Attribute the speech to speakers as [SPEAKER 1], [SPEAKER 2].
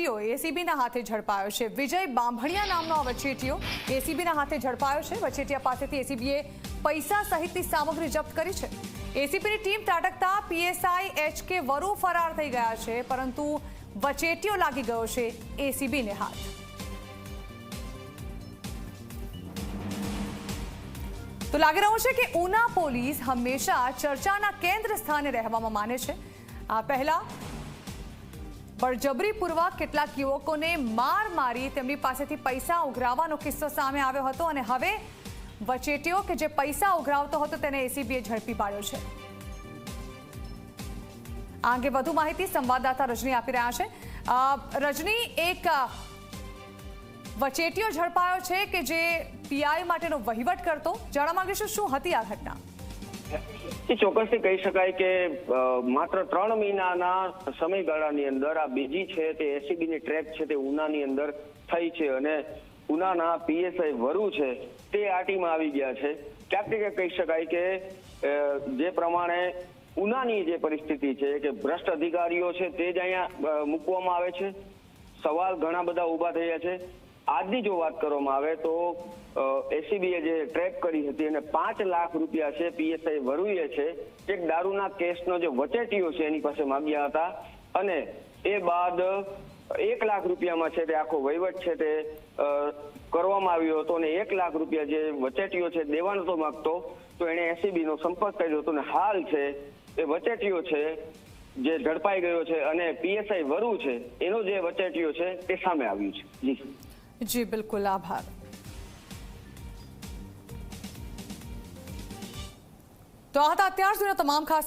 [SPEAKER 1] વચેટીઓ એસીબીના હાથે ઝડપાયો છે. વિજય બાંભણિયા નામનો આ વચેટીઓ એસીબીના હાથે ઝડપાયો છે. વચેટિયા પાસેથી એસીબીએ પૈસા સહિતની સામગ્રી જપ્ત કરી છે. એસીબીની ટીમ ત્રાટકતા પીએસઆઈ એચ કે વરુ ફરાર થઈ ગયા છે, પરંતુ વચેટીઓ લાગી ગયો છે એસીબીને હાથ. તો લાગી રહ્યું છે કે ઉના પોલીસ હંમેશા ચર્ચાના કેન્દ્ર સ્થાને રહેવામાં માને છે. આ પહેલા બળજબરીપૂર્વક કેટલાક યુવકોને માર મારી તેમની પાસેથી પૈસા ઉઘરાવવાનો કિસ્સો સામે આવ્યો હતો અને હવે વચેટીઓ કે જે પૈસા ઉઘરાવતો હતો તેને એસીબીએ ઝડપી પાડ્યો છે. આ અંગે વધુ માહિતી સંવાદદાતા રજની આપી રહ્યા છે. રજની, એક વચેટીઓ ઝડપાયો છે કે જે પીઆઈ માટેનો વહીવટ કરતો? જાણવા માંગીશું શું હતી આ ઘટના?
[SPEAKER 2] એ ચોક્કસથી કહી શકાય કે માત્ર ત્રણ મહિનાના સમયગાળાની અંદર આ બીજી છે તે એસીબીની ટ્રેક છે તે ઉનાની અંદર થઈ છે અને ઉનાના પીએસઆઈ વરુ છે તે આ ટીમમાં આવી ગયા છે. ક્યાંક કહી શકાય કે જે પ્રમાણે ઉનાની જે પરિસ્થિતિ છે કે ભ્રષ્ટ અધિકારીઓ છે તે જ અહીંયા મૂકવામાં આવે છે. સવાલ ઘણા બધા ઊભા થયા છે. આજની જો વાત કરવામાં આવે તો એસીબીએ જે ટ્રેક કરી હતી અને પાંચ લાખ રૂપિયા છે પીએસઆઈ વરુએ છે, એક દારૂના કેસનો જે વચેટીઓ છે એની પાસે માંગ્યા હતા અને એ બાદ એક લાખ રૂપિયામાં છે તે આખો વહીવટ છે તે કરવામાં આવ્યો હતો અને એક લાખ રૂપિયા જે વચેટીઓ છે દેવા નતો માગતો, તો એણે એસીબી નો સંપર્ક કર્યો હતો અને હાલ છે એ વચેટીઓ છે જે ઝડપાઈ ગયો છે અને પીએસઆઈ વરુ છે એનો જે વચેટીઓ છે તે સામે આવ્યું છે. જી.
[SPEAKER 1] જી બિલકુલ આભાર. તો આ હતા અત્યાર સુધીના તમામ ખાસ